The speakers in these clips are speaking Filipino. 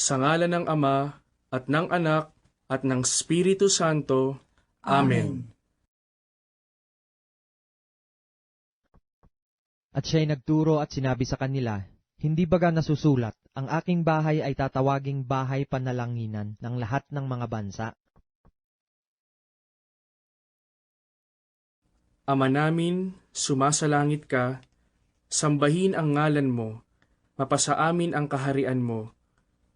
Sa ngala ng Ama, at ng Anak, at ng Espiritu Santo. Amen. At siya'y nagturo at sinabi sa kanila, Hindi baga nasusulat, ang aking bahay ay tatawaging bahay panalanginan ng lahat ng mga bansa. Ama namin, sumasalangit ka, sambahin ang ngalan mo, mapasa amin ang kaharian mo,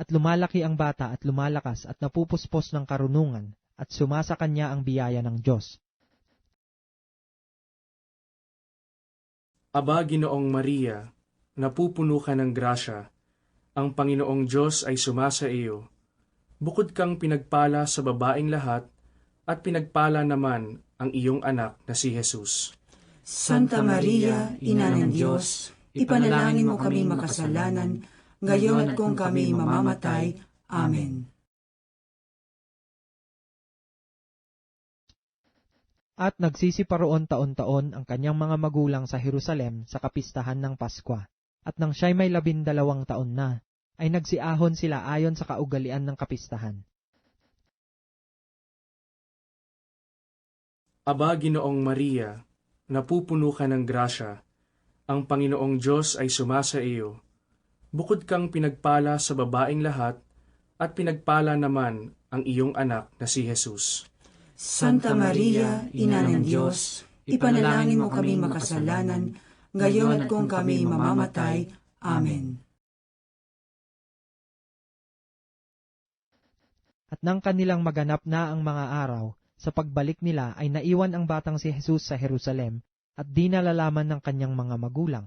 At lumalaki ang bata at lumalakas at napupuspos ng karunungan at sumasa kanya ang biyaya ng Diyos. Aba, Ginoong Maria, napupuno ka ng grasya, ang Panginoong Diyos ay sumasa iyo. Bukod kang pinagpala sa babaing lahat, at pinagpala naman ang iyong anak na si Jesus. Santa Maria, Ina ng Diyos, ipanalangin mo kami makasalanan, ngayon at kung kami mamamatay. Amen. At nagsisiparoon taon-taon ang kanyang mga magulang sa Jerusalem sa kapistahan ng Paskwa. At nang siya'y may labindalawang taon na, ay nagsiahon sila ayon sa kaugalian ng kapistahan. Aba, Ginoong Maria, napupuno ka ng grasya, ang Panginoong Diyos ay sumasa iyo. Bukod kang pinagpala sa babaing lahat, at pinagpala naman ang iyong anak na si Jesus. Santa Maria, Ina ng Diyos, ipanalangin mo kami makasalanan, ngayon at kung kami mamamatay. Amen. At nang kanilang maganap na ang mga araw, sa pagbalik nila ay naiwan ang batang si Jesus sa Jerusalem at di nalalaman ng kanyang mga magulang.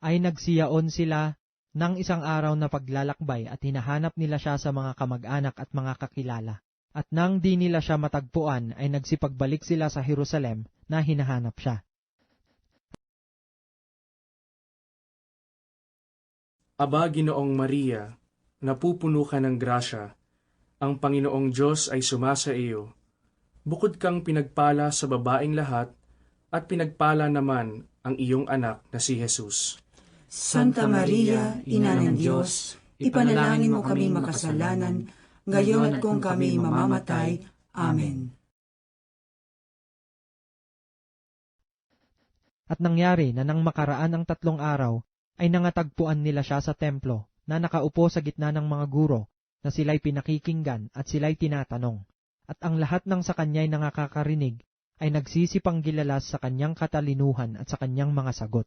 ay nagsiyaon sila ng isang araw na paglalakbay at hinahanap nila siya sa mga kamag-anak at mga kakilala. At nang di nila siya matagpuan ay nagsipagbalik sila sa Jerusalem na hinahanap siya. Aba, Ginoong Maria, napupuno ka ng grasya, ang Panginoong Diyos ay sumasa iyo. Bukod kang pinagpala sa babaing lahat, at pinagpala naman ang iyong anak na si Jesus. Santa Maria, Ina ng Diyos, ipanalangin mo kami makasalanan, ngayon at kung kami mamamatay. Amen. At nangyari na nang makaraan ang tatlong araw, ay nangatagpuan nila siya sa templo na nakaupo sa gitna ng mga guro na sila'y pinakikinggan at sila'y tinatanong. At ang lahat ng sa kanya'y nangakakarinig ay nagsisipang gilalas sa kanyang katalinuhan at sa kanyang mga sagot.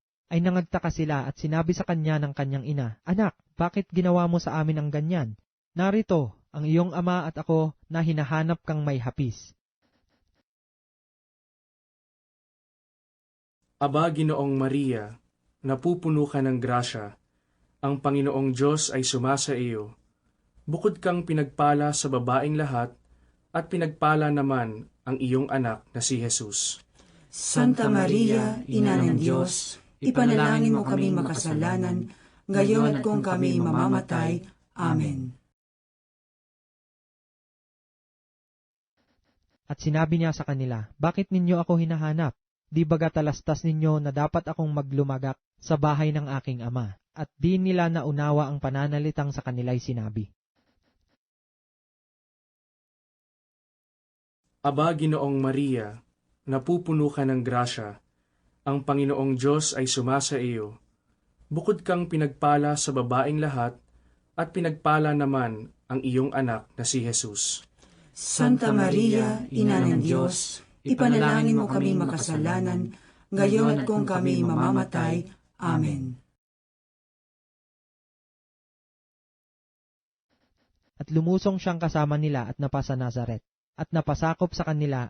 ay nangagtaka sila at sinabi sa kanya ng kanyang ina, Anak, bakit ginawa mo sa amin ang ganyan? Narito, ang iyong ama at ako na hinahanap kang may hapis. Aba, Ginoong Maria, napupuno ka ng grasya, ang Panginoong Diyos ay sumasa iyo. Bukod kang pinagpala sa babaing lahat, at pinagpala naman ang iyong anak na si Jesus. Santa Maria, Ina ng Diyos, ipanalangin mo kami makasalanan, ngayon at kung kami mamamatay. Amen. At sinabi niya sa kanila, Bakit ninyo ako hinahanap? Di baga talastas ninyo na dapat akong maglumagak sa bahay ng aking ama? At di nila naunawa ang pananalitang sa kanila'y sinabi. Aba, Ginoong Maria, napupuno ka ng grasya, ang Panginoong Diyos ay sumasa iyo. Bukod kang pinagpala sa babaing lahat, at pinagpala naman ang iyong anak na si Jesus. Santa Maria, Ina ng Diyos, ipanalangin mo kami makasalanan, ngayon at kung kami mamamatay. Amen. At lumusong siyang kasama nila at napasa Nazaret. At napasakop sa kanila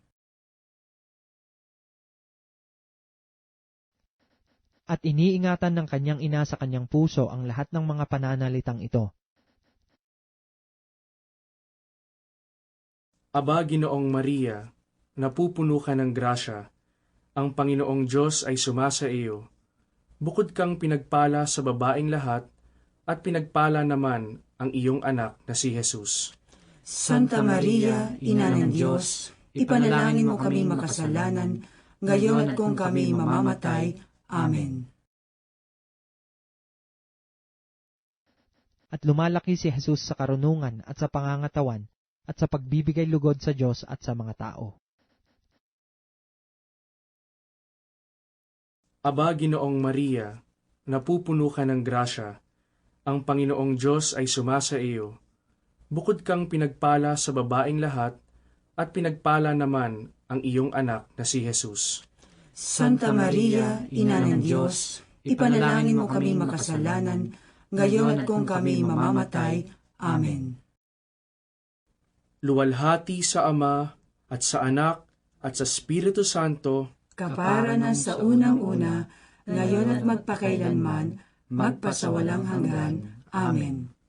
At iniingatan ng kanyang ina sa kanyang puso ang lahat ng mga pananalitang ito. Aba, Ginoong Maria, napupuno ka ng grasya, ang Panginoong Diyos ay sumasa iyo. Bukod kang pinagpala sa babaing lahat, at pinagpala naman ang iyong anak na si Jesus. Santa Maria, Ina ng Diyos, ipanalangin mo kami makasalanan, ngayon at kung kami mamamatay. Amen. At lumalaki si Jesus sa karunungan at sa pangangatawan at sa pagbibigay lugod sa Diyos at sa mga tao. Aba, Ginoong Maria, napupuno ka ng grasya, ang Panginoong Diyos ay sumasa iyo. Bukod kang pinagpala sa babaing lahat, at pinagpala naman ang iyong anak na si Jesus. Santa Maria, Ina ng Diyos, ipanalangin mo kami makasalanan, ngayon at kung kami mamamatay. Amen. Luwalhati sa Ama, at sa Anak, at sa Espiritu Santo, Kapara na sa unang-una, ngayon at magpakailanman, magpasawalang hanggan. Amen.